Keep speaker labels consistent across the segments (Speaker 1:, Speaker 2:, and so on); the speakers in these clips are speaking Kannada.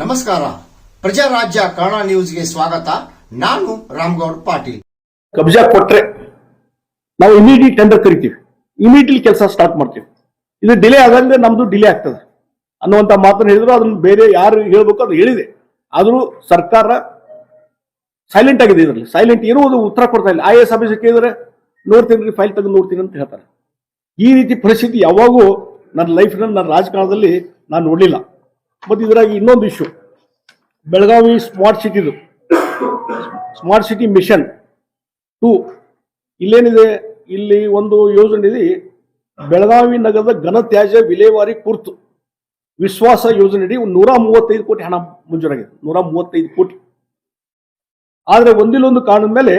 Speaker 1: ನಮಸ್ಕಾರ. ಪ್ರಜಾರಾಜ್ಯ ಕನ್ನಡ ನ್ಯೂಸ್ಗೆ ಸ್ವಾಗತ. ನಾನು ರಾಮ್ಗೌಡ್ ಪಾಟೀಲ್.
Speaker 2: ಕಬ್ಜಾ ಕೊಟ್ರೆ ನಾವು ಇಮಿಡಿಯೇಟ್ ಟೆಂಡರ್ ಕರಿತೀವಿ. ಇಮಿಡಿಯೇಟ್ಲಿ ಕೆಲಸ ಸ್ಟಾರ್ಟ್ ಮಾಡ್ತೀವಿ. ಇದು ಡಿಲೇ ಆದಂಗೆ ನಮ್ದು ಡಿಲೇ ಆಗ್ತದೆ. ಅನ್ನುವಂತ ಮಾತನ್ನು ಹೇಳಿದ್ರು, ಅದನ್ನ ಬೇರೆ ಯಾರು ಹೇಳ್ಬೇಕು ಅದು ಹೇಳಿದೆ. ಆದರೂ ಸರ್ಕಾರ ಸೈಲೆಂಟ್ ಆಗಿದೆ ಇದರಲ್ಲಿ. ಸೈಲೆಂಟ್ ಇರುವುದು ಉತ್ತರ ಕೊಡ್ತಾ ಇಲ್ಲ. ಐ ಎಸ್ ಆಫೀಸರ್ ಕೇಳಿದ್ರೆ ನೋಡ್ತೀನಿ ಫೈಲ್ ತೆಗೆದು ನೋಡ್ತೀನಿ ಅಂತ ಹೇಳ್ತಾರೆ. ಈ ರೀತಿ ಪರಿಸ್ಥಿತಿ ಯಾವಾಗೂ ನನ್ನ ಲೈಫ್ನಲ್ಲಿ ನನ್ನ ರಾಜಕಾರಣದಲ್ಲಿ ನಾನು ನೋಡಲಿಲ್ಲ. ಮತ್ತು ಇದರಾಗಿ ಇನ್ನೊಂದು ಇಶ್ಯೂ ಬೆಳಗಾವಿ ಸ್ಮಾರ್ಟ್ ಸಿಟಿದು ಸ್ಮಾರ್ಟ್ ಸಿಟಿ ಮಿಷನ್ ಟು ಇಲ್ಲೇನಿದೆ? ಇಲ್ಲಿ ಒಂದು ಯೋಜನೆ ಇದೆ. ಬೆಳಗಾವಿ ನಗರದ ಘನತ್ಯಾಜ್ಯ ವಿಲೇವಾರಿ ಕುರ್ತು. ವಿಶ್ವಾಸ ಯೋಜನೆಯಡಿ ನೂರ ಮೂವತ್ತೈದು ಕೋಟಿ ಹಣ ಮಂಜೂರಾಗಿದೆ. ನೂರ ಮೂವತ್ತೈದು ಕೋಟಿ. ಆದರೆ ಒಂದಿಲ್ಲೊಂದು ಕಾರಣದ ಮೇಲೆ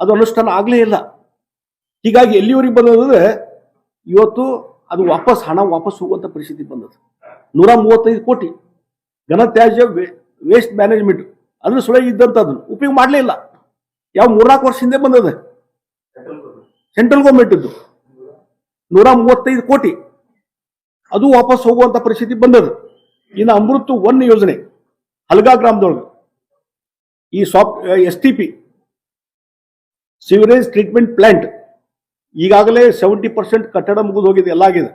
Speaker 2: ಅದು ಅನುಷ್ಠಾನ ಆಗಲೇ ಇಲ್ಲ. ಹೀಗಾಗಿ ಎಲ್ಲಿವರೆಗೆ ಬಂದದಂದ್ರೆ ಇವತ್ತು ಅದು ವಾಪಸ್ ಹಣ ವಾಪಸ್ ಹೋಗುವಂಥ ಪರಿಸ್ಥಿತಿ ಬಂದದ್ದು. ನೂರ ಮೂವತ್ತೈದು ಕೋಟಿ ಘನತ್ಯಾಜ್ಯ ವೇಸ್ಟ್ ಮ್ಯಾನೇಜ್ಮೆಂಟ್ ಅದ್ರ ಸೊಳಗೆ ಇದ್ದಂಥದ್ದು ಉಪಯೋಗ ಮಾಡಲೇ ಇಲ್ಲ. ಯಾವ ಮೂರ್ನಾಲ್ಕು ವರ್ಷ ಹಿಂದೆ ಬಂದದ ಸೆಂಟ್ರಲ್ ಗೌರ್ಮೆಂಟ್ ಇದ್ದು. ನೂರ ಮೂವತ್ತೈದು ಕೋಟಿ. ಅದು ವಾಪಸ್ ಹೋಗುವಂಥ ಪರಿಸ್ಥಿತಿ ಬಂದದ್ದು. ಇನ್ನು ಅಮೃತ್ ಒನ್ ಯೋಜನೆ ಹಲ್ಗಾ ಗ್ರಾಮದೊಳಗೆ. ಈ ಸಾಪ್ S T P sewerage treatment plant ಈಗಾಗಲೇ ಸೆವೆಂಟಿ ಪರ್ಸೆಂಟ್ ಕಟ್ಟಡ ಮುಗಿದು ಹೋಗಿದೆ, ಎಲ್ಲ ಆಗಿದೆ.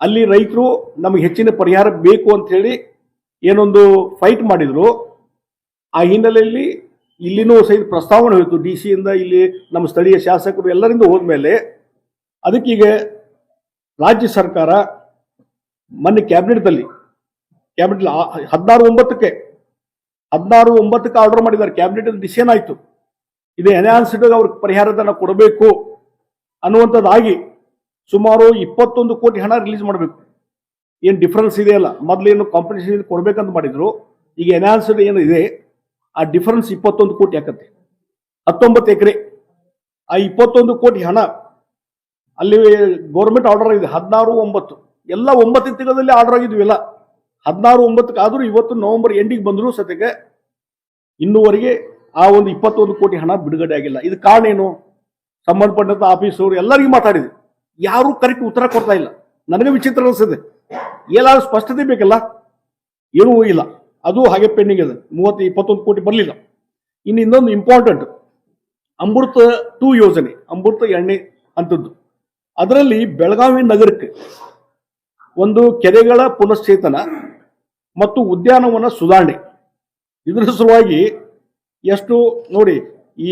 Speaker 2: ಅಲ್ಲಿ ರೈತರು ನಮಗೆ ಹೆಚ್ಚಿನ ಪರಿಹಾರ ಬೇಕು ಅಂತ ಹೇಳಿ ಏನೊಂದು ಫೈಟ್ ಮಾಡಿದ್ರು. ಆ ಹಿನ್ನೆಲೆಯಲ್ಲಿ ಇಲ್ಲಿನೂ ಸಹಿತ ಪ್ರಸ್ತಾವನೆ ಹೋಯಿತು. ಡಿ ಸಿಯಿಂದ ಇಲ್ಲಿ ನಮ್ಮ ಸ್ಥಳೀಯ ಶಾಸಕರು ಎಲ್ಲರಿಂದ ಹೋದ್ಮೇಲೆ ಅದಕ್ಕೀಗ ರಾಜ್ಯ ಸರ್ಕಾರ ಮೊನ್ನೆ ಕ್ಯಾಬಿನೆಟ್ದಲ್ಲಿ ಕ್ಯಾಬಿನೆಟ್ ಹದಿನಾರು ಒಂಬತ್ತಕ್ಕೆ ಹದಿನಾರು ಒಂಬತ್ತಕ್ಕೆ ಆರ್ಡರ್ ಮಾಡಿದ್ದಾರೆ. ಕ್ಯಾಬಿನೆಟ್ ಡಿಸಿಷನ್ ಆಯಿತು ಇದು ಎನ್ಹಾನ್ಸ್ಡ್ ಅವ್ರಿಗೆ ಪರಿಹಾರದನ್ನು ಕೊಡಬೇಕು ಅನ್ನುವಂಥದ್ದಾಗಿ ಸುಮಾರು ಇಪ್ಪತ್ತೊಂದು ಕೋಟಿ ಹಣ ರಿಲೀಸ್ ಮಾಡಬೇಕು. ಏನು ಡಿಫರೆನ್ಸ್ ಇದೆಯಲ್ಲ? ಏನು ಕಾಂಪಿಟೇಷನ್ ಕೊಡಬೇಕಂತ ಮಾಡಿದ್ರು. ಈಗ ಎನ್ಹಾನ್ಸ್ಡ್ ಏನು ಇದೆ? ಆ ಡಿಫರೆನ್ಸ್ ಇಪ್ಪತ್ತೊಂದು ಕೋಟಿ ಹಾಕತ್ತೆ ಹತ್ತೊಂಬತ್ತು ಎಕರೆ. ಆ ಇಪ್ಪತ್ತೊಂದು ಕೋಟಿ ಹಣ ಅಲ್ಲಿ ಗೌರ್ಮೆಂಟ್ ಆರ್ಡರ್ ಇದೆ ಹದಿನಾರು ಒಂಬತ್ತು. ಎಲ್ಲ ಒಂಬತ್ತು ತಿಂಗಳಲ್ಲಿ ಆರ್ಡರ್ ಆಗಿದ್ವಿ ಎಲ್ಲ. ಹದಿನಾರು ಒಂಬತ್ತಕ್ಕೆ ಆದರೂ ಇವತ್ತು ನವೆಂಬರ್ ಎಂಡಿಗೆ ಬಂದರೂ ಸದ್ಯಕ್ಕೆ ಇನ್ನೂವರೆಗೆ ಆ ಒಂದು ಇಪ್ಪತ್ತೊಂದು ಕೋಟಿ ಹಣ ಬಿಡುಗಡೆ ಆಗಿಲ್ಲ. ಇದು ಕಾರಣ ಏನು? ಸಂಬಂಧಪಟ್ಟಂತ ಆಫೀಸರು ಎಲ್ಲರಿಗೂ ಮಾತಾಡಿದೆ. ಯಾರೂ ಕರೆಕ್ಟ್ ಉತ್ತರ ಕೊಡ್ತಾ ಇಲ್ಲ. ನನಗೆ ವಿಚಿತ್ರ ಅನಿಸ್ತದೆ ಏನಾದರೂ ಸ್ಪಷ್ಟತೆ ಬೇಕಲ್ಲ? ಏನೂ ಇಲ್ಲ. ಅದು ಹಾಗೆ ಪೆಂಡಿಂಗ್ ಇದೆ. ಮೂವತ್ತು, ಇಪ್ಪತ್ತೊಂದು ಕೋಟಿ ಬರಲಿಲ್ಲ. ಇನ್ನು ಇನ್ನೊಂದು ಇಂಪಾರ್ಟೆಂಟ್ ಅಮೃತ ಟೂ ಯೋಜನೆ. ಅಮೃತ ಎಣ್ಣೆ ಅಂತದ್ದು ಅದರಲ್ಲಿ ಬೆಳಗಾವಿ ನಗರಕ್ಕೆ ಒಂದು ಕೆರೆಗಳ ಪುನಶ್ಚೇತನ ಮತ್ತು ಉದ್ಯಾನವನ ಸುಧಾರಣೆ. ಇದರ ಸಲುವಾಗಿ ಎಷ್ಟು ನೋಡಿ, ಈ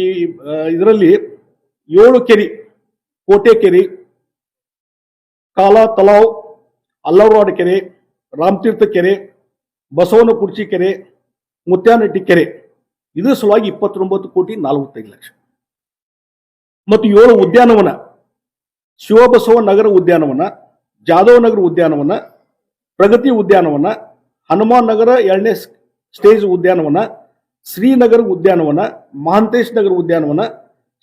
Speaker 2: ಇದರಲ್ಲಿ ಏಳು ಕೆರೆ, ಕೋಟೆ ಕೆರೆ ಕಾಲಾ ತಲಾವ್ ಅಲ್ಲವರಾಡ ಕೆರೆ, ರಾಮತೀರ್ಥ ಕೆರೆ ಬಸವನ ಕುರ್ಚಿ ಕೆರೆ, ಮುತ್ಯಾನಟ್ಟಿ ಕೆರೆ. ಇದರ ಸಲುವಾಗಿ ಇಪ್ಪತ್ತೊಂಬತ್ತು ಕೋಟಿ ನಲವತ್ತೈದು ಲಕ್ಷ. ಮತ್ತು ಏಳು ಉದ್ಯಾನವನ, ಶಿವಬಸವ ನಗರ ಉದ್ಯಾನವನ ಜಾದವ್ ನಗರ ಉದ್ಯಾನವನ, ಪ್ರಗತಿ ಉದ್ಯಾನವನ ಹನುಮಾನ್ ನಗರ ಎರಡನೇ ಸ್ಟೇಜ್ ಉದ್ಯಾನವನ, ಶ್ರೀನಗರ ಉದ್ಯಾನವನ, ಮಹಾಂತೇಶ್ ನಗರ ಉದ್ಯಾನವನ,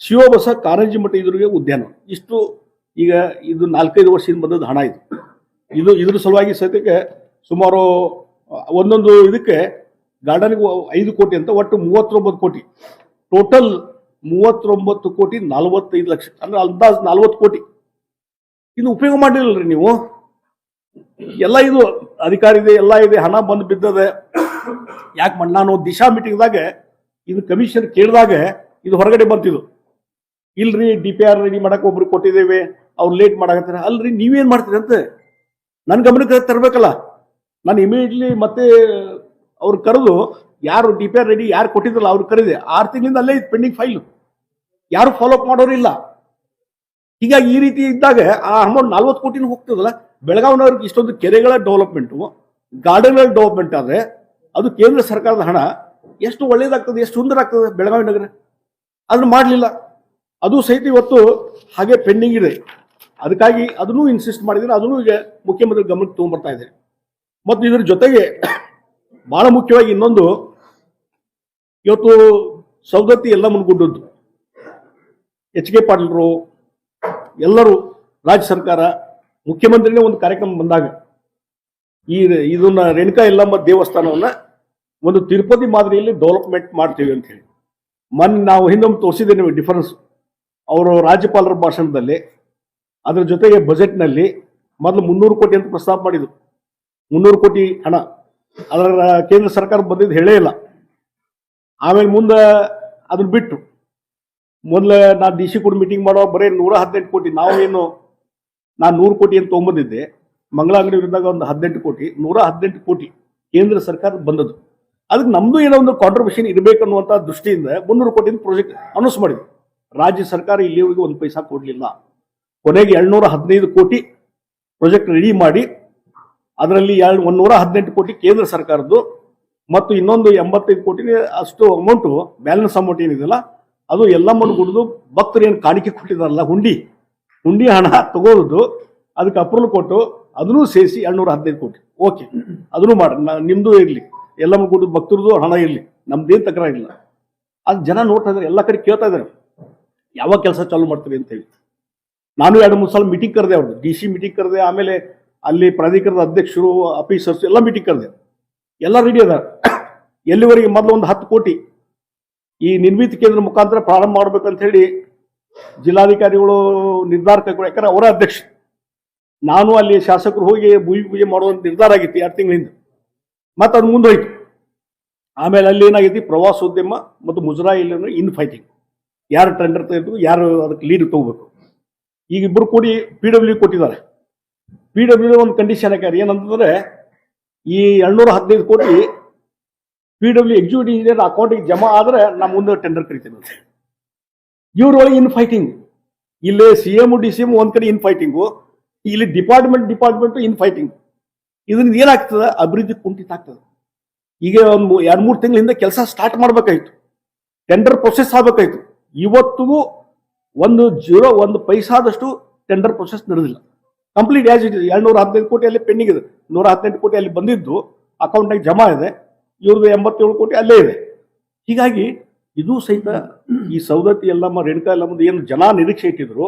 Speaker 2: ಶಿವಬಸ ಕಾರಂಜಿ ಮಠ ಎದುರಿಗೆ ಉದ್ಯಾನವನ. ಇಷ್ಟು ಈಗ ಇದು ನಾಲ್ಕೈದು ವರ್ಷದಿಂದ ಬಂದದ್ದು ಹಣ ಇದು. ಇದು ಇದ್ರ ಸಲುವಾಗಿ ಸದ್ಯಕ್ಕೆ ಸುಮಾರು, ಒಂದೊಂದು ಇದಕ್ಕೆ ಗಾರ್ಡನ್ಗೆ ಐದು ಕೋಟಿ ಅಂತ ಒಟ್ಟು ಮೂವತ್ತೊಂಬತ್ತು ಕೋಟಿ. ಟೋಟಲ್ ಮೂವತ್ತೊಂಬತ್ತು ಕೋಟಿ ನಲವತ್ತೈದು ಲಕ್ಷ, ಅಂದ್ರೆ ಅಂದಾಜು ನಲ್ವತ್ತು ಕೋಟಿ. ಇದು ಉಪಯೋಗ ಮಾಡಿರಲ್ರಿ ನೀವು? ಎಲ್ಲ ಇದು ಅಧಿಕಾರಿ ಇದೆ, ಎಲ್ಲ ಇದೆ, ಹಣ ಬಂದು ಬಿದ್ದದೆ. ಯಾಕೆ ಮಾಡಿ ನಾನು ದಿಶಾ ಮೀಟಿಂಗ್ದಾಗ ಇದು ಕಮಿಷನ್ ಕೇಳಿದಾಗ ಇದು ಹೊರಗಡೆ ಬಂತಿದ್ದು ಇಲ್ರಿ ಡಿ ಪಿ ಆರ್ ರೆಡಿ ಮಾಡಕ್ಕೆ ಒಬ್ರು ಕೊಟ್ಟಿದ್ದೇವೆ, ಅವ್ರು ಲೇಟ್ ಮಾಡಕತ್ತಾರೆ. ಅಲ್ರಿ, ನೀವೇನು ಮಾಡ್ತೀರಿ ಅಂತ ನನ್ನ ಗಮನಕ್ಕೆ ತರಬೇಕಲ್ಲ. ನಾನು ಇಮಿಡಿಯೇಟ್ಲಿ ಮತ್ತೆ ಅವ್ರು ಕರೆದು, ಯಾರು ಡಿ ಪಿ ಆರ್ ರೆಡಿ ಯಾರು ಕೊಟ್ಟಿದ್ರಲ್ಲ ಅವ್ರು ಕರೆದೆ. ಆರು ತಿಂಗಳಿಂದ ಅಲ್ಲೇ ಇದು ಪೆಂಡಿಂಗ್ ಫೈಲ್ ಯಾರು ಫಾಲೋಅಪ್ ಮಾಡೋರು ಇಲ್ಲ. ಹೀಗಾಗಿ ಈ ರೀತಿ ಇದ್ದಾಗ ಆ ಅಮೌಂಟ್ ನಲ್ವತ್ತು ಕೋಟಿನೂ ಹೋಗ್ತದಲ್ಲ. ಬೆಳಗಾವಿನವ್ರಿಗೆ ಇಷ್ಟೊಂದು ಕೆರೆಗಳ ಡೆವಲಪ್ಮೆಂಟು ಗಾರ್ಡನ್ಗಳ ಡೆವಲಪ್ಮೆಂಟ್ ಆದರೆ ಅದು ಕೇಂದ್ರ ಸರ್ಕಾರದ ಹಣ. ಎಷ್ಟು ಒಳ್ಳೇದಾಗ್ತದೆ, ಎಷ್ಟು ಸುಂದರ ಆಗ್ತದೆ ಬೆಳಗಾವಿ ನಗರ? ಅದನ್ನು ಮಾಡಲಿಲ್ಲ. ಅದು ಸಹಿತ ಇವತ್ತು ಹಾಗೆ ಪೆಂಡಿಂಗ್ ಇದೆ. ಅದಕ್ಕಾಗಿ ಅದನ್ನು ಇನ್ಸಿಸ್ಟ್ ಮಾಡಿದರೆ ಅದನ್ನು ಈಗ ಮುಖ್ಯಮಂತ್ರಿ ಗಮನಕ್ಕೆ ತೊಗೊಂಡ್ಬರ್ತಾ ಇದೆ ಮತ್ತು ಇದ್ರ ಜೊತೆಗೆ ಭಾಳ ಮುಖ್ಯವಾಗಿ ಇನ್ನೊಂದು, ಇವತ್ತು ಸೌದತ್ತಿ ಎಲ್ಲ ಮುನ್ಗುಡ್ಡದ್ದು. ಎಚ್ ಕೆ ಪಾಟೀಲರು, ಎಲ್ಲರೂ ರಾಜ್ಯ ಸರ್ಕಾರ ಮುಖ್ಯಮಂತ್ರಿನೇ ಒಂದು ಕಾರ್ಯಕ್ರಮ ಬಂದಾಗ ಈ ಇದನ್ನ ರೇಣುಕಾ ಯಲ್ಲಮ್ಮ ದೇವಸ್ಥಾನವನ್ನ ಒಂದು ತಿರುಪತಿ ಮಾದರಿಯಲ್ಲಿ ಡೆವಲಪ್ಮೆಂಟ್ ಮಾಡ್ತೀವಿ ಅಂತ ಹೇಳಿ. ಮೊನ್ನೆ ನಾವು ಹಿಂದೊಮ್ಮೆ ತೋರಿಸಿದ್ದೆ ನಿಮಗೆ ಡಿಫರೆನ್ಸ್ ಅವರು ರಾಜ್ಯಪಾಲರ ಭಾಷಣದಲ್ಲಿ ಅದರ ಜೊತೆಗೆ ಬಜೆಟ್ನಲ್ಲಿ ಮೊದಲು ಮುನ್ನೂರು ಕೋಟಿ ಅಂತ ಪ್ರಸ್ತಾಪ ಮಾಡಿದ್ರು. ಮುನ್ನೂರು ಕೋಟಿ ಹಣ. ಅದರ ಕೇಂದ್ರ ಸರ್ಕಾರ ಬಂದಿದ್ದು ಹೇಳೇ ಇಲ್ಲ. ಆಮೇಲೆ ಮುಂದೆ ಅದನ್ನ ಬಿಟ್ಟು ಮೊದಲು ನಾ ಡಿ ಸಿ ಕೂಡ ಮೀಟಿಂಗ್ ಮಾಡೋ ಬರೀ ನೂರ ಹದಿನೆಂಟು ಕೋಟಿ. ನಾವು ಏನು ನಾನು ನೂರು ಕೋಟಿ ಅಂತ ತೊಗೊಂಬಂದಿದ್ದೆ. ಮಂಗಳ ಅಂಗಡಿ ವಿರುದ್ಧ ಒಂದು ಹದಿನೆಂಟು ಕೋಟಿ, ನೂರ ಹದಿನೆಂಟು ಕೋಟಿ ಕೇಂದ್ರ ಸರ್ಕಾರ ಬಂದದ್ದು. ಅದಕ್ಕೆ ನಮ್ದು ಏನೋ ಒಂದು ಕಾಂಟ್ರಿಬ್ಯೂಷನ್ ಇರಬೇಕು ಅನ್ನುವಂಥ ದೃಷ್ಟಿಯಿಂದ ಮುನ್ನೂರು ಕೋಟಿ ಪ್ರಾಜೆಕ್ಟ್ ಅನೌನ್ಸ್ ಮಾಡಿದ್ವಿ. ರಾಜ್ಯ ಸರ್ಕಾರ ಇಲ್ಲಿವರೆಗೂ ಒಂದು ಪೈಸಾ ಕೊಡಲಿಲ್ಲ. ಕೊನೆಗೆ ಎರಡ್ನೂರ ಹದಿನೈದು ಕೋಟಿ ಪ್ರಾಜೆಕ್ಟ್ ರೆಡಿ ಮಾಡಿ, ಅದರಲ್ಲಿ ಎರಡು, ಒಂದೂರ ಹದಿನೆಂಟು ಕೋಟಿ ಕೇಂದ್ರ ಸರ್ಕಾರದ್ದು ಮತ್ತು ಇನ್ನೊಂದು ಎಂಬತ್ತೈದು ಕೋಟಿ ಅಷ್ಟು ಅಮೌಂಟು ಬ್ಯಾಲೆನ್ಸ್ ಅಮೌಂಟ್ ಏನಿದೆಯಲ್ಲ, ಅದು ಎಲ್ಲಮ್ಮನ ಕುಡಿದು ಭಕ್ತರು ಏನು ಕಾಣಿಕೆ ಕೊಟ್ಟಿದಾರಲ್ಲ ಹುಂಡಿ ಹುಂಡಿ ಹಣ ತಗೋದು ಅದಕ್ಕೆ ಅಪ್ರೂವಲ್ ಕೊಟ್ಟು ಅದನ್ನೂ ಸೇರಿಸಿ ಎರಡ್ನೂರ ಹದಿನೈದು ಕೋಟಿ. ಓಕೆ ಅದನ್ನು ಮಾಡಿ ನಾ- ನಿಮ್ದು ಇರಲಿ. ಎಲ್ಲ ಕೊಟ್ಟು ಭಕ್ತರದ್ದು ಹಣ ಇರಲಿ. ನಮ್ದೇನು ತಕರಾರಿಲ್ಲ ಅದು ಜನ ನೋಡ್ತಾ ಇದ್ದಾರೆ ಎಲ್ಲ ಕಡೆ ಕೇಳ್ತಾ ಇದ್ದಾರೆ ಯಾವಾಗ ಕೆಲಸ ಚಾಲೂ ಮಾಡ್ತೀರಿ ಅಂತ ಹೇಳಿ ನಾನು ಎರಡು ಮೂರು ಸಲ ಮೀಟಿಂಗ್ ಕರೆದೆ ಅವ್ರದ್ದು ಡಿ ಸಿ ಮೀಟಿಂಗ್ ಕರೆದೆ, ಆಮೇಲೆ ಅಲ್ಲಿ ಪ್ರಾಧಿಕಾರದ ಅಧ್ಯಕ್ಷರು ಆಫೀಸರ್ಸ್ ಎಲ್ಲ ಮೀಟಿಂಗ್ ಕರೆದೆ. ಎಲ್ಲ ರೆಡಿ ಅದಾರ. ಎಲ್ಲಿವರೆಗೆ ಮೊದಲು ಒಂದು ಹತ್ತು ಕೋಟಿ ಈ ನಿರ್ಮಿತಿ ಕೇಂದ್ರ ಮುಖಾಂತರ ಪ್ರಾರಂಭ ಮಾಡ್ಬೇಕಂತ ಹೇಳಿ ಜಿಲ್ಲಾಧಿಕಾರಿಗಳು ನಿರ್ಧಾರ ಕೈಗೊಂಡು ಯಾಕಂದ್ರೆ ಅವರ ಅಧ್ಯಕ್ಷ. ನಾನು ಅಲ್ಲಿ ಶಾಸಕರು ಹೋಗಿ ಭೂಮಿ ಪೂಜೆ ಮಾಡುವಂತ ನಿರ್ಧಾರ ಆಗಿತ್ತು ಎರಡು ತಿಂಗಳಿಂದ. ಮತ್ತೆ ಅದು ಮುಂದೋಯ್ತು. ಆಮೇಲೆ ಅಲ್ಲಿ ಏನಾಗೈತಿ ಪ್ರವಾಸೋದ್ಯಮ ಮತ್ತು ಮುಜರಾಯಿ ಇನ್ ಫೈಟಿಂಗ್ ಯಾರು ಟೆಂಡರ್ ತೆಗೆದು, ಯಾರು ಅದಕ್ಕೆ ಲೀಡ್ ತಗೋಬೇಕು. ಈಗ ಇಬ್ಬರು ಕೂಡಿ ಪಿ ಡಬ್ಲ್ಯೂ ಕೊಟ್ಟಿದ್ದಾರೆ. ಪಿ ಡಬ್ಲ್ಯೂ ಒಂದು ಕಂಡೀಷನ್ ಹಾಕ್ಯಾರ ಏನಂತಂದ್ರೆ ಈ ಎರಡ್ನೂರ ಹದಿನೈದು ಕೋಟಿ ಪಿ ಡಬ್ಲ್ಯೂ ಎಕ್ಸಿಕ್ಯೂಟಿವ್ ಇಂಜಿನಿಯರ್ ಅಕೌಂಟಿಗೆ ಜಮಾ ಆದ್ರೆ ನಾ ಮುಂದೆ ಟೆಂಡರ್ ಕರಿತೀನಿ ಇವ್ರೊಳಗೆ ಇನ್ ಫೈಟಿಂಗ್ ಇಲ್ಲಿ C M D C M ಒಂದ್ ಕಡೆ ಇನ್ ಫೈಟಿಂಗು ಇಲ್ಲಿ ಡಿಪಾರ್ಟ್ಮೆಂಟ್ ಡಿಪಾರ್ಟ್ಮೆಂಟ್ ಇನ್ ಫೈಟಿಂಗ್ ಇದರಿಂದ ಏನಾಗ್ತದೆ? ಅಭಿವೃದ್ಧಿ ಕುಂಠಿತ ಆಗ್ತದೆ. ಈಗ ಒಂದು ಎರಡು ಮೂರು ತಿಂಗಳಿಂದ ಕೆಲಸ ಸ್ಟಾರ್ಟ್ ಮಾಡ್ಬೇಕಾಯ್ತು. ಟೆಂಡರ್ ಪ್ರೊಸೆಸ್ ಆಗಬೇಕಾಯ್ತು. ಇವತ್ತಿಗೂ ಒಂದು ಜೀರೋ, ಒಂದು ಪೈಸಾದಷ್ಟು ಟೆಂಡರ್ ಪ್ರೊಸೆಸ್ ನಡೆದಿಲ್ಲ. ಕಂಪ್ಲೀಟ್ ಆಸ್ ಇಟ್ ಎರಡ್ನೂರ ಹದಿನೈದು ಕೋಟಿ ಅಲ್ಲಿ ಪೆಂಡಿಂಗ್ ಇದೆ. ನೂರ ಹದಿನೆಂಟು ಕೋಟಿ ಅಲ್ಲಿ ಬಂದಿದ್ದು ಅಕೌಂಟ್ನಾಗ ಜಮಾ ಇದೆ. ಇವ್ರದ್ದು ಎಂಬತ್ತೇಳು ಕೋಟಿ ಅಲ್ಲೇ ಇದೆ. ಹೀಗಾಗಿ ಇದು ಸಹಿತ ಈ ಸವದತ್ತಿ ಎಲ್ಲಮ್ಮ, ರೇಣುಕಾ ಎಲ್ಲಮ್ಮದು ಏನು ಜನ ನಿರೀಕ್ಷೆ ಇಟ್ಟಿದ್ರು,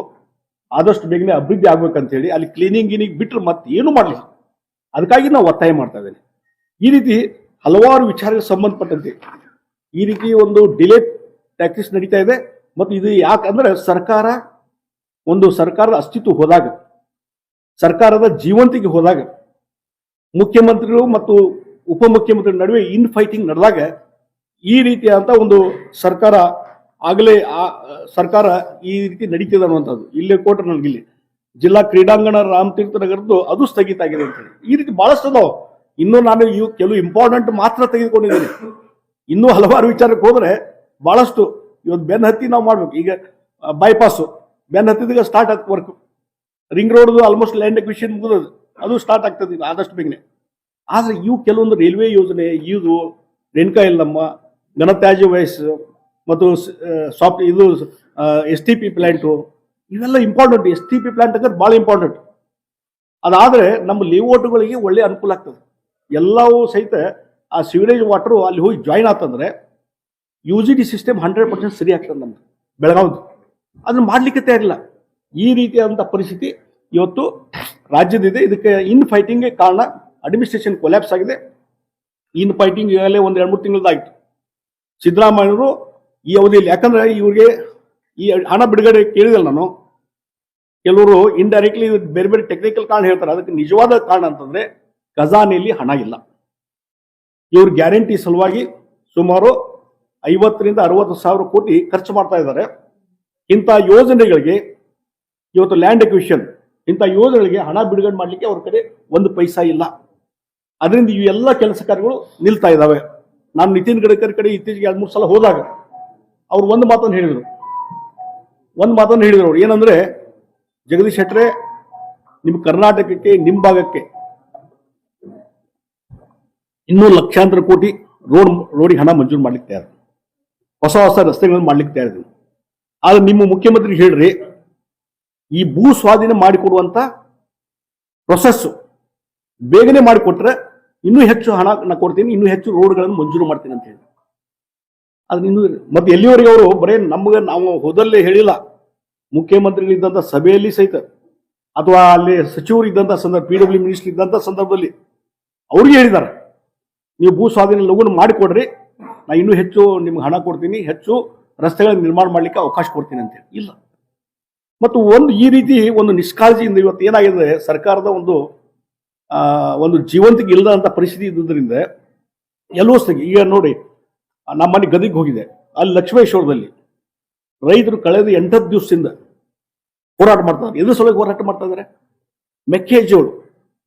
Speaker 2: ಆದಷ್ಟು ಬೇಗನೆ ಅಭಿವೃದ್ಧಿ ಆಗ್ಬೇಕಂತ ಹೇಳಿ ಅಲ್ಲಿ ಕ್ಲೀನಿಂಗ್ ಗಿನಿಂಗ್ ಬಿಟ್ಟರೆ ಮತ್ತೆ ಏನು ಮಾಡಲಿ ಅದಕ್ಕಾಗಿ ನಾವು ಒತ್ತಾಯ ಮಾಡ್ತಾ ಇದ್ದೇನೆ. ಈ ರೀತಿ ಹಲವಾರು ವಿಚಾರಕ್ಕೆ ಸಂಬಂಧಪಟ್ಟಂತೆ ಈ ರೀತಿ ಒಂದು ಡಿಲೇ ಟ್ಯಾಕ್ಟಿಸ್ ನಡೀತಾ ಇದೆ. ಮತ್ತು ಇದು ಯಾಕಂದ್ರೆ ಸರ್ಕಾರ, ಒಂದು ಸರ್ಕಾರದ ಅಸ್ತಿತ್ವ ಹೋದಾಗ, ಸರ್ಕಾರದ ಜೀವಂತಿಗೆ ಹೋದಾಗ, ಮುಖ್ಯಮಂತ್ರಿಗಳು ಮತ್ತು ಉಪಮುಖ್ಯಮಂತ್ರಿ ನಡುವೆ ಇನ್ ಫೈಟಿಂಗ್ ನಡೆದಾಗ ಈ ರೀತಿಯಾದಂಥ ಒಂದು ಸರ್ಕಾರ ಆಗಲೇ ಆ, ಸರ್ಕಾರ ಈ ರೀತಿ ನಡೀತಿದೆ ಅನ್ನುವಂಥದ್ದು. ಇಲ್ಲೇ ಕೋಟ ನನಗಿಲ್ಲಿ ಜಿಲ್ಲಾ ಕ್ರೀಡಾಂಗಣ ರಾಮತೀರ್ಥ ನಗರದ್ದು ಅದು ಸ್ಥಗಿತ ಆಗಿದೆ ಅಂತ ಹೇಳಿ. ಈ ರೀತಿ ಬಹಳಷ್ಟು ಅದಾವ. ಇನ್ನೂ ನಾನು ಇವು ಕೆಲವು ಇಂಪಾರ್ಟೆಂಟ್ ಮಾತ್ರ ತೆಗೆದುಕೊಂಡಿದ್ದೀನಿ. ಇನ್ನೂ ಹಲವಾರು ವಿಚಾರಕ್ಕೆ ಹೋದರೆ ಬಹಳಷ್ಟು ಇವತ್ತು ಬೆನ್ ಹತ್ತಿ ನಾವು ಮಾಡ್ಬೇಕು. ಈಗ ಬೈಪಾಸು ಬೆನ್ ಹತ್ತಿದಾಗ ಸ್ಟಾರ್ಟ್ ಆಗ್ತದೆ ವರ್ಕ್ ರಿಂಗ್ ರೋಡ್ದು ಆಲ್ಮೋಸ್ಟ್ ಲ್ಯಾಂಡ್ ಎಕ್ವಿಷನ್ ಮುಗಿದದು ಅದು ಸ್ಟಾರ್ಟ್ ಆಗ್ತದೆ ಆದಷ್ಟು ಬೇಗನೆ. ಆದ್ರೆ ಇವು ಕೆಲವೊಂದು ರೈಲ್ವೆ ಯೋಜನೆ ಇದು ರೇಣುಕಾ ಇಲ್ಲಮ್ಮ ಘನತ್ಯಾಜ್ಯ ವೈಸ್ ಮತ್ತು ಸಾಫ್ಟ್ ಇದು ಎಸ್ ಟಿ ಪಿ ಪ್ಲ್ಯಾಂಟು ಇವೆಲ್ಲ important S T P plant ಅಂದ್ರೆ ಭಾಳ ಇಂಪಾರ್ಟೆಂಟ್ ಅದಾದ್ರೆ ನಮ್ಮ ಲೀವೋಟುಗಳಿಗೆ ಒಳ್ಳೆ ಅನುಕೂಲ ಆಗ್ತದೆ. ಎಲ್ಲವೂ ಸಹಿತ ಆ ಸಿವಿಲೇಜ್ ವಾಟರು ಅಲ್ಲಿ ಹೋಗಿ ಜಾಯಿನ್ ಆತಂದ್ರೆ U G D system hundred percent ಸರಿ ಆಗ್ತದೆ ನಮ್ಗೆ ಬೆಳಗಾವ್ದು. ಅದನ್ನ ಮಾಡ್ಲಿಕ್ಕೆ ತಯಾರಿಲ್ಲ ಈ ರೀತಿಯಾದಂಥ ಪರಿಸ್ಥಿತಿ ಇವತ್ತು ರಾಜ್ಯದಿದೆ. ಇದಕ್ಕೆ ಇನ್ ಫೈಟಿಂಗ್ಗೆ ಕಾರಣ ಅಡ್ಮಿನಿಸ್ಟ್ರೇಷನ್ ಕೊಲ್ಯಾಪ್ಸ್ ಆಗಿದೆ. ಇನ್ ಫೈಟಿಂಗ್ ಈಗಾಗಲೇ ಒಂದು ಎರಡು ಮೂರು ತಿಂಗಳದಾಗಿತ್ತು ಸಿದ್ದರಾಮಯ್ಯವರು ಈ ಅವಧಿಯಲ್ಲಿ, ಯಾಕಂದ್ರೆ ಇವ್ರಿಗೆ ಈ ಹಣ ಬಿಡುಗಡೆ ಕೇಳಿದಲ್ಲ ನಾನು, ಕೆಲವರು ಇಂಡೈರೆಕ್ಟ್ಲಿ ಬೇರೆ ಬೇರೆ ಟೆಕ್ನಿಕಲ್ ಕಾರಣ ಹೇಳ್ತಾರೆ. ಅದಕ್ಕೆ ನಿಜವಾದ ಕಾರಣ ಅಂತಂದ್ರೆ ಖಜಾನೆಯಲ್ಲಿ ಹಣ ಇಲ್ಲ. ಇವ್ರ ಗ್ಯಾರಂಟಿ ಸಲುವಾಗಿ ಸುಮಾರು ಐವತ್ತರಿಂದ ಅರವತ್ತು ಸಾವಿರ ಕೋಟಿ ಖರ್ಚು ಮಾಡ್ತಾ ಇದ್ದಾರೆ. ಇಂಥ ಯೋಜನೆಗಳಿಗೆ ಇವತ್ತು ಲ್ಯಾಂಡ್ ಎಕ್ವಿಷನ್ ಇಂಥ ಯೋಜನೆಗಳಿಗೆ ಹಣ ಬಿಡುಗಡೆ ಮಾಡಲಿಕ್ಕೆ ಅವ್ರ ಕಡೆ ಒಂದು ಪೈಸಾ ಇಲ್ಲ. ಅದರಿಂದ ಇವೆಲ್ಲ ಕೆಲಸ ಕಾರ್ಯಗಳು ನಿಲ್ತಾ ಇದ್ದಾವೆ. ನಾನು ನಿತಿನ್ ಗಡ್ಕರಿ ಕಡೆ ಇತ್ತೀಚೆಗೆ ಎರಡು ಮೂರು ಸಲ ಹೋದಾಗ ಅವ್ರು ಒಂದು ಮಾತನ್ನು ಹೇಳಿದರು. ಒಂದು ಮಾತನ್ನು ಹೇಳಿದ್ರು ಅವ್ರು. ಏನಂದರೆ, ಜಗದೀಶ್ ಶೆಟ್ಟರೆ ನಿಮ್ಮ ಕರ್ನಾಟಕಕ್ಕೆ, ನಿಮ್ಮ ಭಾಗಕ್ಕೆ ಇನ್ನೂರು ಲಕ್ಷಾಂತರ ಕೋಟಿ ರೋಡ್, ರೋಡಿಗೆ ಹಣ ಮಂಜೂರು ಮಾಡಲಿಕ್ಕೆ ತಯಾರು ಹೊಸ ಹೊಸ ರಸ್ತೆಗಳನ್ನು ಮಾಡಲಿಕ್ಕೆ ತಯಾರಿದ್ದೀವಿ ಆದರೆ ನಿಮ್ಮ ಮುಖ್ಯಮಂತ್ರಿ ಹೇಳ್ರಿ ಈ ಭೂ ಸ್ವಾಧೀನ ಮಾಡಿಕೊಡುವಂಥ ಪ್ರೊಸೆಸ್ಸು ಬೇಗನೆ ಮಾಡಿಕೊಟ್ರೆ ಇನ್ನೂ ಹೆಚ್ಚು ಹಣ ನಾ ಕೊಡ್ತೀನಿ, ಇನ್ನೂ ಹೆಚ್ಚು ರೋಡ್ಗಳನ್ನು ಮಂಜೂರು ಮಾಡ್ತೀನಿ ಅಂತ ಹೇಳಿ. ಅದು ಇನ್ನೂ ಮತ್ತೆ ಎಲ್ಲಿವರೆಗೆ ಅವರು ಬರೇ ನಮ್ಗೆ ನಾವು ಹೋದಲ್ಲೇ ಹೇಳಿಲ್ಲ. ಮುಖ್ಯಮಂತ್ರಿಗಳಿದ್ದಂಥ ಸಭೆಯಲ್ಲಿ ಸಹಿತ, ಅಥವಾ ಅಲ್ಲಿ ಸಚಿವರು ಇದ್ದಂಥ ಸಂದರ್ಭ ಪಿ ಡಬ್ಲ್ಯೂ ಮಿನಿಸ್ಟರ್ ಇದ್ದಂಥ ಸಂದರ್ಭದಲ್ಲಿ ಅವ್ರಿಗೆ ಹೇಳಿದ್ದಾರೆ, ನೀವು ಭೂ ಸ್ವಾಧೀನ ಲಘುನ ಮಾಡಿಕೊಡ್ರಿ, ನಾ ಇನ್ನೂ ಹೆಚ್ಚು ನಿಮ್ಗೆ ಹಣ ಕೊಡ್ತೀನಿ, ಹೆಚ್ಚು ರಸ್ತೆಗಳ ನಿರ್ಮಾಣ ಮಾಡಲಿಕ್ಕೆ ಅವಕಾಶ ಕೊಡ್ತೀನಿ ಅಂತೇಳಿ ಇಲ್ಲ. ಮತ್ತು ಒಂದು ಈ ರೀತಿ ಒಂದು ನಿಷ್ಕಾಳಜಿಯಿಂದ ಇವತ್ತು ಏನಾಗಿದೆ, ಸರ್ಕಾರದ ಒಂದು ಒಂದು ಜೀವಂತಿಗೆ ಇಲ್ಲದಂತ ಪರಿಸ್ಥಿತಿ ಇದ್ದುದರಿಂದ ಎಲ್ಲೋ ಸ್ಥಿತಿ ಈಗ ನೋಡಿ ನಮ್ಮ ಮನೆ ಗದಿಗೆ ಹೋಗಿದೆ. ಅಲ್ಲಿ ಲಕ್ಷ್ಮೇಶ್ವರದಲ್ಲಿ ರೈತರು ಕಳೆದ ಎಂಟತ್ತು ದಿವಸದಿಂದ ಹೋರಾಟ ಮಾಡ್ತಾರೆ ಎದುರು ಸಲುವಾಗಿ ಹೋರಾಟ ಮಾಡ್ತಾ ಇದ್ದಾರೆ. ಮೆಕ್ಕೆಜೋಳ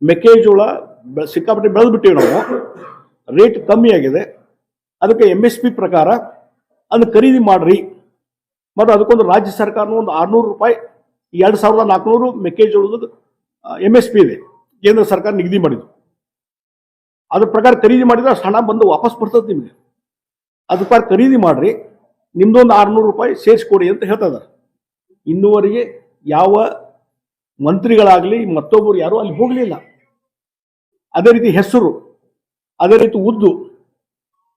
Speaker 2: ಮೆಕ್ಕೆಜೋಳ ಸಿಕ್ಕಾಪಟ್ಟೆ ಬೆಳೆದು ಬಿಟ್ಟಿವೆ ನಾವು. ರೇಟ್ ಕಮ್ಮಿ ಆಗಿದೆ. ಅದಕ್ಕೆ ಎಂ ಎಸ್ ಪಿ ಪ್ರಕಾರ ಅದನ್ನು ಖರೀದಿ ಮಾಡ್ರಿ. ಮತ್ತು ಅದಕ್ಕೊಂದು ರಾಜ್ಯ ಸರ್ಕಾರ ಒಂದು ಆರ್ನೂರು ರೂಪಾಯಿ, ಎರಡು ಸಾವಿರದ ನಾಲ್ಕುನೂರು ಮೆಕ್ಕೆಜೋಳದ ಎಂ ಎಸ್ ಪಿ ಇದೆ. ಕೇಂದ್ರ ಸರ್ಕಾರ ನಿಗದಿ ಮಾಡಿದ್ರು ಅದ್ರ ಪ್ರಕಾರ ಖರೀದಿ ಮಾಡಿದ್ರೆ ಅಷ್ಟು ಹಣ ಬಂದು ವಾಪಸ್ ಬರ್ತದೆ ನಿಮಗೆ. ಅದ್ರ ಪ್ರಕಾರ ಖರೀದಿ ಮಾಡ್ರಿ, ನಿಮ್ದೊಂದು ಆರ್ನೂರು ರೂಪಾಯಿ ಸೇರಿಸ್ಕೊಡಿ ಅಂತ ಹೇಳ್ತಾ ಇದ್ದಾರೆ. ಇನ್ನುವರೆಗೆ ಯಾವ ಮಂತ್ರಿಗಳಾಗಲಿ ಮತ್ತೊಬ್ಬರು ಯಾರು ಅಲ್ಲಿ ಹೋಗಲಿಲ್ಲ. ಅದೇ ರೀತಿ ಹೆಸರು, ಅದೇ ರೀತಿ ಉದ್ದು,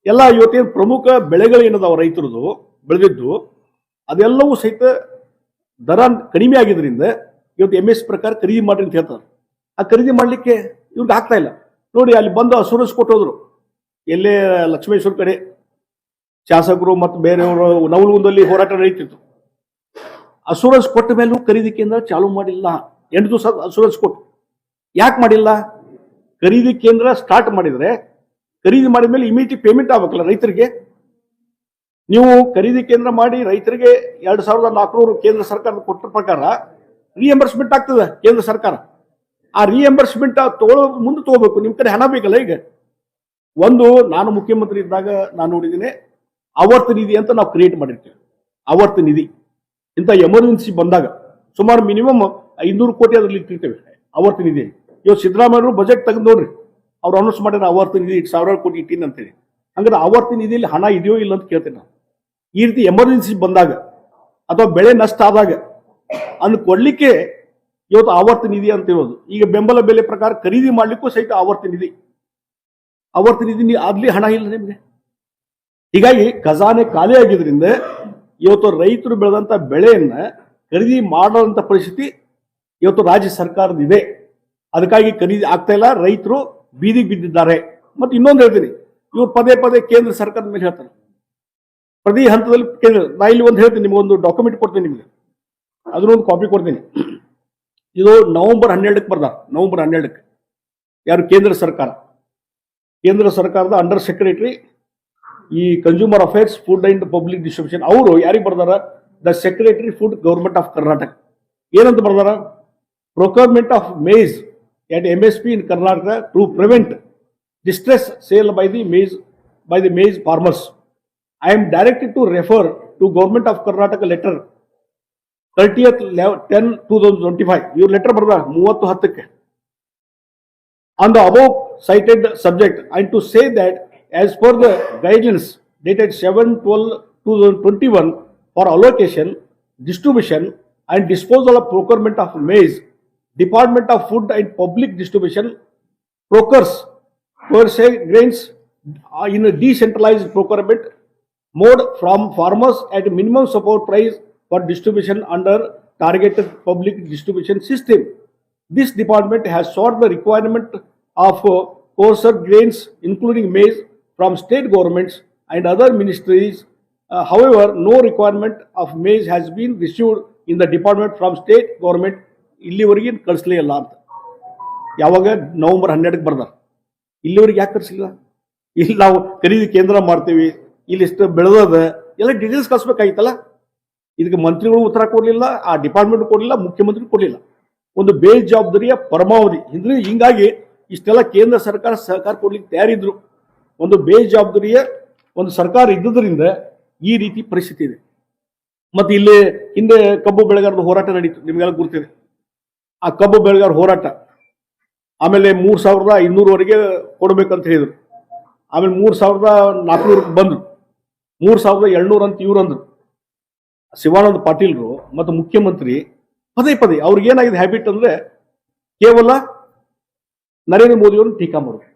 Speaker 2: ಎಲ್ಲ ಇವತ್ತೇನು ಪ್ರಮುಖ ಬೆಳೆಗಳೇನದಾವ ರೈತರದು, ಬೆಳೆದಿದ್ದು, ಅದೆಲ್ಲವೂ ಸಹಿತ ದರ ಕಡಿಮೆ ಆಗಿದ್ರಿಂದ ಇವತ್ತು ಎಂ ಎಸ್ ಪ್ರಕಾರ ಖರೀದಿ ಮಾಡ್ರಿ ಅಂತ ಹೇಳ್ತಾರೆ ಆ ಖರೀದಿ ಮಾಡಲಿಕ್ಕೆ ಇವ್ರಿಗೆ ಆಗ್ತಾ ಇಲ್ಲ. ನೋಡಿ, ಅಲ್ಲಿ ಬಂದು ಅಸೂರೆನ್ಸ್ ಕೊಟ್ಟೋದ್ರು ಎಲ್ಲೇ ಲಕ್ಷ್ಮೇಶ್ವರ ಕಡೆ, ಶಾಸಕರು ಮತ್ತು ಬೇರೆಯವರು ನವಲಗುಂದಲ್ಲಿ ಹೋರಾಟ ನಡೀತಿತ್ತು. ಅಸುರಸ್ ಕೊಟ್ಟ ಮೇಲೂ ಖರೀದಿ ಕೇಂದ್ರ ಚಾಲೂ ಮಾಡಿಲ್ಲ. ಎಂಟು ದಿವಸ ಅಸುರಸ್ ಕೊಟ್ಟು ಯಾಕೆ ಮಾಡಿಲ್ಲ? ಖರೀದಿ ಕೇಂದ್ರ ಸ್ಟಾರ್ಟ್ ಮಾಡಿದರೆ, ಖರೀದಿ ಮಾಡಿದ ಮೇಲೆ ಇಮಿಡಿಯೇಟ್ ಪೇಮೆಂಟ್ ಆಗ್ಬೇಕಲ್ಲ ರೈತರಿಗೆ? ನೀವು ಖರೀದಿ ಕೇಂದ್ರ ಮಾಡಿ ರೈತರಿಗೆ ಎರಡು ಸಾವಿರದ ನಾಲ್ಕುನೂರು ಕೇಂದ್ರ ಸರ್ಕಾರ ಕೊಟ್ಟ ಪ್ರಕಾರ ರಿಎಂಬರ್ಸ್ಮೆಂಟ್ ಆಗ್ತದೆ ಕೇಂದ್ರ ಸರ್ಕಾರ. ಆ ರಿಎಂಬರ್ಸ್ಮೆಂಟ್ ತಗೊಳ್ಳೋ ಮುಂದೆ ತಗೋಬೇಕು. ನಿಮ್ಮ ಕಡೆ ಹಣ ಬೇಕಲ್ಲ ಈಗ? ಒಂದು, ನಾನು ಮುಖ್ಯಮಂತ್ರಿ ಇದ್ದಾಗ ನಾನು ನೋಡಿದ್ದೀನಿ, ಆವರ್ತ ನಿಧಿ ಅಂತ ನಾವು ಕ್ರಿಯೇಟ್ ಮಾಡಿರ್ತೀವಿ. ಆವರ್ತ ನಿಧಿ. ಇಂಥ ಎಮರ್ಜೆನ್ಸಿ ಬಂದಾಗ ಸುಮಾರು ಮಿನಿಮಮ್ ಐನೂರು ಕೋಟಿ ಅದ್ರಲ್ಲಿ ಇಟ್ಟಿರ್ತೇವೆ. ಆವರ್ತ ನಿಧಿ. ಇವತ್ತು ಸಿದ್ದರಾಮಯ್ಯವರು ಬಜೆಟ್ ತೆಗೆದು ನೋಡ್ರಿ. ಅವ್ರು ಅನೌನ್ಸ್ ಮಾಡಿದ್ರೆ ಆವರ್ತ ನಿಧಿ ಸಾವಿರಾರು ಕೋಟಿ ಇಟ್ಟಿನ ಅಂತೇಳಿ. ಹಂಗಾರೆ ಅವರ್ತ ನಿಧಿಯಲ್ಲಿ ಹಣ ಇದೆಯೋ ಇಲ್ಲ ಅಂತ ಕೇಳ್ತೇನೆ ನಾನು. ಈ ರೀತಿ ಎಮರ್ಜೆನ್ಸಿ ಬಂದಾಗ ಅಥವಾ ಬೆಳೆ ನಷ್ಟ ಆದಾಗ ಅದನ್ನು ಕೊಡ್ಲಿಕ್ಕೆ ಇವತ್ತು ಆವರ್ತ ನಿಧಿ ಅಂತ ಇರೋದು ಈಗ ಬೆಂಬಲ ಬೆಲೆ ಪ್ರಕಾರ ಖರೀದಿ ಮಾಡ್ಲಿಕ್ಕೂ ಸಹಿತ ಆವರ್ತ ನಿಧಿ. ಆವರ್ತ ನಿಧಿ ಅಲ್ಲಿ ಹಣ ಇಲ್ಲ ನಿಮಗೆ. ಹೀಗಾಗಿ ಖಜಾನೆ ಖಾಲಿ ಆಗಿದ್ರಿಂದ ಇವತ್ತು ರೈತರು ಬೆಳೆದಂತ ಬೆಳೆಯನ್ನ ಖರೀದಿ ಮಾಡದಂತ ಪರಿಸ್ಥಿತಿ ಇವತ್ತು ರಾಜ್ಯ ಸರ್ಕಾರದ ಇದೆ ಅದಕ್ಕಾಗಿ ಖರೀದಿ ಆಗ್ತಾ ಇಲ್ಲ. ರೈತರು ಬೀದಿಗೆ ಬಿದ್ದಿದ್ದಾರೆ. ಮತ್ತೆ ಇನ್ನೊಂದು ಹೇಳ್ತೀನಿ. ಇವ್ರು ಪದೇ ಪದೇ ಕೇಂದ್ರ ಸರ್ಕಾರದ ಮೇಲೆ ಹೇಳ್ತಾರೆ. ಪ್ರತಿ ಹಂತದಲ್ಲಿ ಕೇಂದ್ರ ನಾ ಇಲ್ಲಿ ಒಂದು ಹೇಳ್ತೀನಿ, ನಿಮಗೊಂದು ಡಾಕ್ಯುಮೆಂಟ್ ಕೊಡ್ತೀನಿ ನಿಮಗೆ. ಅದನ್ನೊಂದು ಕಾಪಿ ಕೊಡ್ತೀನಿ. ಇದು ನವೆಂಬರ್ ಹನ್ನೆರಡಕ್ಕೆ ಬರ್ದಾರ ನವೆಂಬರ್ ಹನ್ನೆರಡಕ್ಕೆ. ಯಾರು? ಕೇಂದ್ರ ಸರ್ಕಾರ. ಕೇಂದ್ರ ಸರ್ಕಾರದ ಅಂಡರ್ ಸೆಕ್ರೆಟರಿ ಈ consumer affairs food and public distribution ಅವರು ಯಾರಿಗೆ ಬರ್ದಾರ? The secretary food government of Karnataka ಏನಂತ ಬರ್ದಾರ? Procurement of maize and M S P in Karnataka to prevent distress sale by the maize, by the maize farmers. I am directed to refer to Government of Karnataka letter 30th 10 2025. Your letter ಬರ್ದ ಮೂವತ್ತು ಹತ್ತಕ್ಕೆ on the above cited subject and to say that as per the guidelines dated 7-12-2021 for allocation, distribution and disposal of procurement of maize, Department of Food and Public Distribution procures per se grains uh, in a decentralized procurement mode from farmers at minimum support price for distribution under targeted public distribution system. This department has sought the requirement of uh, coarser grains including maize from state governments and other ministries. Uh, however, no requirement of maize has been received in the department from state government ಇಲ್ಲಿವರೆಗೆ ಕಳಿಸ್ಲೇ ಇಲ್ಲ ಅಂತ ಯಾವಾಗ ನವೆಂಬರ್ ಹನ್ನೆರಡಕ್ಕೆ ಬರ್ದಾರ ಇಲ್ಲಿವರೆಗೆ ಯಾಕೆ ಕಳಿಸಿಲ್ಲ ಇಲ್ಲಿ ನಾವು ಖರೀದಿ ಕೇಂದ್ರ ಮಾಡ್ತೀವಿ ಇಲ್ಲಿ ಇಷ್ಟು ಬೆಳೆದದ ಎಲ್ಲ ಡೀಟೇಲ್ಸ್ ಕಳಿಸ್ಬೇಕಾಗಿತ್ತಲ್ಲ ಇದಕ್ಕೆ ಮಂತ್ರಿಗಳು ಉತ್ತರ ಕೊಡಲಿಲ್ಲ, ಆ ಡಿಪಾರ್ಟ್ಮೆಂಟ್ ಕೊಡಲಿಲ್ಲ, ಮುಖ್ಯಮಂತ್ರಿ ಕೊಡಲಿಲ್ಲ. ಒಂದು ಬೇಜವಾಬ್ದಾರಿಯ ಪರಮಾವಧಿ. ಹಿಂದ್ರೆ ಹಿಂಗಾಗಿ ಇಷ್ಟೆಲ್ಲ ಕೇಂದ್ರ ಸರ್ಕಾರ ಸಹಕಾರ ಕೊಡ್ಲಿಕ್ಕೆ ತಯಾರಿದ್ರು. ಒಂದು ಬೇಜವಾಬ್ದಾರಿಯ ಒಂದು ಸರ್ಕಾರ ಇದ್ದುದರಿಂದ ಈ ರೀತಿ ಪರಿಸ್ಥಿತಿ ಇದೆ. ಮತ್ತೆ ಇಲ್ಲಿ ಹಿಂದೆ ಕಬ್ಬು ಬೆಳೆಗಾರರ ಹೋರಾಟ ನಡೀತು, ನಿಮಗೆಲ್ಲ ಗುರ್ತಿದೆ ಆ ಕಬ್ಬು ಬೆಳೆಗಾರ ಹೋರಾಟ ಆಮೇಲೆ ಮೂರು ಸಾವಿರದ ಇನ್ನೂರವರೆಗೆ ಕೊಡಬೇಕಂತ ಹೇಳಿದ್ರು. ಆಮೇಲೆ ಮೂರು ಸಾವಿರದ ನಾಲ್ಕುನೂರಕ್ಕೆ ಬಂದರು. ಮೂರು ಸಾವಿರದ ಏಳ್ನೂರು ಅಂತ ಇವ್ರು ಅಂದ್ರು. ಶಿವಾನಂದ ಪಾಟೀಲ್ರು ಮತ್ತು ಮುಖ್ಯಮಂತ್ರಿ ಪದೇ ಪದೇ ಅವ್ರಿಗೆ ಏನಾಗಿದೆ ಹ್ಯಾಬಿಟ್ ಅಂದ್ರೆ ಕೇವಲ ನರೇಂದ್ರ ಮೋದಿಯವ್ರನ್ನ ಟೀಕಾ ಮಾಡೋದು.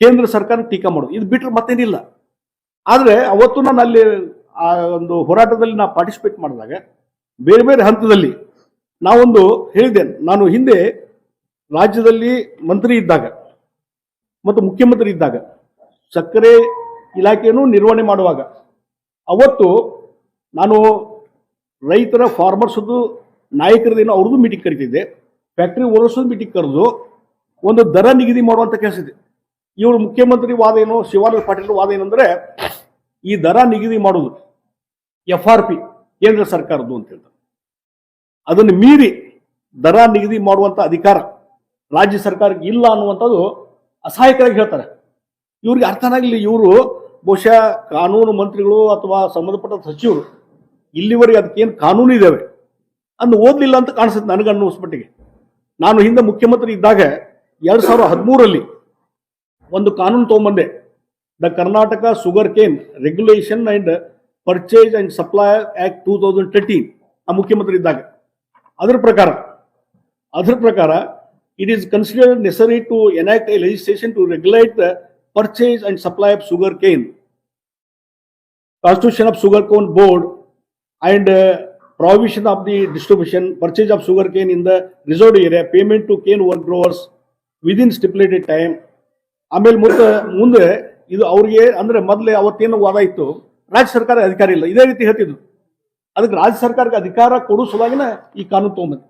Speaker 2: ಕೇಂದ್ರ ಸರ್ಕಾರ ಟೀಕಾ ಮಾಡೋದು. ಇದು ಬಿಟ್ಟರೆ ಮತ್ತೇನಿಲ್ಲ. ಆದರೆ ಅವತ್ತು ನಾನು ಅಲ್ಲಿ, ಆ ಒಂದು ಹೋರಾಟದಲ್ಲಿ ನಾನು ಪಾರ್ಟಿಸಿಪೇಟ್ ಮಾಡಿದಾಗ ಬೇರೆ ಬೇರೆ ಹಂತದಲ್ಲಿ ನಾವೊಂದು ಹೇಳಿದೆ ನಾನು ಹಿಂದೆ ರಾಜ್ಯದಲ್ಲಿ ಮಂತ್ರಿ ಇದ್ದಾಗ ಮತ್ತು ಮುಖ್ಯಮಂತ್ರಿ ಇದ್ದಾಗ ಸಕ್ಕರೆ ಇಲಾಖೆಯನ್ನು ನಿರ್ವಹಣೆ ಮಾಡುವಾಗ ಅವತ್ತು ನಾನು ರೈತರ ಫಾರ್ಮರ್ಸ್ದು ನಾಯಕರದೇನೋ ಅವ್ರದ್ದು ಮೀಟಿಂಗ್ ಕರಿತಿದ್ದೆ. ಫ್ಯಾಕ್ಟ್ರಿ ಓನರ್ಸ್ ಮೀಟಿಂಗ್ ಕರೆದು ಒಂದು ದರ ನಿಗದಿ ಮಾಡುವಂಥ ಕೆಲಸ ಇದೆ. ಇವರು ಮುಖ್ಯಮಂತ್ರಿ ವಾದ ಏನು, ಶಿವಾನಂದ ಪಾಟೀಲ್ ವಾದ ಏನಂದ್ರೆ, ಈ ದರ ನಿಗದಿ ಮಾಡುವುದು ಎಫ್ ಆರ್ ಪಿ ಕೇಂದ್ರ ಸರ್ಕಾರದ್ದು ಅಂತ ಹೇಳ್ತಾರೆ. ಅದನ್ನು ಮೀರಿ ದರ ನಿಗದಿ ಮಾಡುವಂಥ ಅಧಿಕಾರ ರಾಜ್ಯ ಸರ್ಕಾರಕ್ಕೆ ಇಲ್ಲ ಅನ್ನುವಂಥದ್ದು ಅಸಹಾಯಕರಾಗಿ ಹೇಳ್ತಾರೆ. ಇವ್ರಿಗೆ ಅರ್ಥನಾಗಲಿ ಇವರು ಬಹುಶಃ ಕಾನೂನು ಮಂತ್ರಿಗಳು ಅಥವಾ ಸಂಬಂಧಪಟ್ಟ ಸಚಿವರು ಇಲ್ಲಿವರೆಗೆ ಅದಕ್ಕೇನು ಕಾನೂನು ಇದ್ದಾವೆ ಅಂದು ಓದಲಿಲ್ಲ ಅಂತ ಕಾಣಿಸುತ್ತೆ ನನಗೆ ಅನ್ನಿಸ್ಮಟ್ಟಿಗೆ ನಾನು ಹಿಂದೆ ಮುಖ್ಯಮಂತ್ರಿ ಇದ್ದಾಗ ಎರಡು ಸಾವಿರದ ಹದಿಮೂರರಲ್ಲಿ ಒಂದು ಕಾನೂನು ತೊಗೊಂಬಂದೆ. The Karnataka sugarcane regulation and purchase and supply act two thousand thirteen ಆ ಮುಖ್ಯಮಂತ್ರಿ ಇದ್ದಾಗ. ಅದರ ಪ್ರಕಾರ ಅದರ ಪ್ರಕಾರ it is considered necessary to enact a legislation to regulate the purchase and supply of sugarcane constitution of sugarcane board and uh, provision of the distribution purchase of sugar cane in the reserved area payment to cane work growers within stipulated time ಆಮೇಲೆ ಮುಂದೆ ಮುಂದೆ ಇದು ಅವ್ರಿಗೆ ಅಂದ್ರೆ ಮೊದಲೇ ಅವತ್ತೇನು ವಾದ ಇತ್ತು ರಾಜ್ಯ ಸರ್ಕಾರ ಅಧಿಕಾರ ಇಲ್ಲ ಇದೇ ರೀತಿ ಹೇಳ್ತಿದ್ರು ಅದಕ್ಕೆ ರಾಜ್ಯ ಸರ್ಕಾರಕ್ಕೆ ಅಧಿಕಾರ ಕೊಡೋ ee ಈ ಕಾನೂನು ತಗೊಂಬಂದು